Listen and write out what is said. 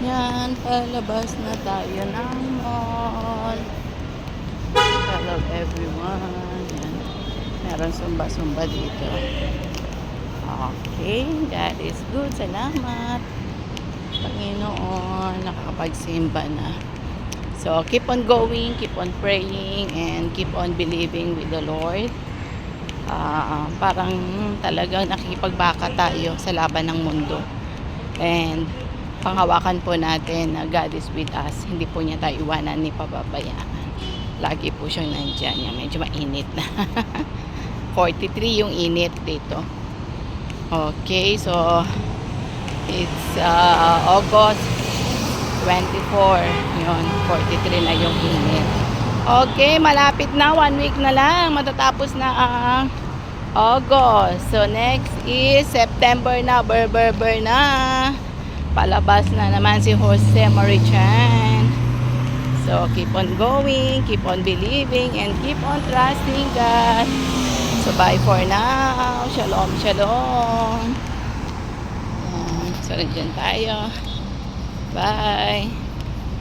Yan, palabas na tayo ng mall. Hello everyone. Yan. Meron sumba-sumba dito. Okay, that is good. Salamat. Panginoon, nakakapagsimba na. So, keep on going, keep on praying, and keep on believing with the Lord. Ah, parang talagang nakikipagbaka tayo sa laban ng mundo. And panghawakan po natin na God is with us. Hindi po niya tayo iwanan ni pababayaan. Lagi po siyang nandyan. Yan, medyo mainit na. 43 yung init dito. Okay, so it's uh, August 24. Yun, 43 na yung init. Okay, malapit na. One week na lang. Matatapos na ang August. So, next is September na. Ber, ber, ber na. Palabas na naman si Jose Marichan. So, keep on going, keep on believing, and keep on trusting God. So, bye for now. Shalom, shalom. So, dyan tayo. Bye.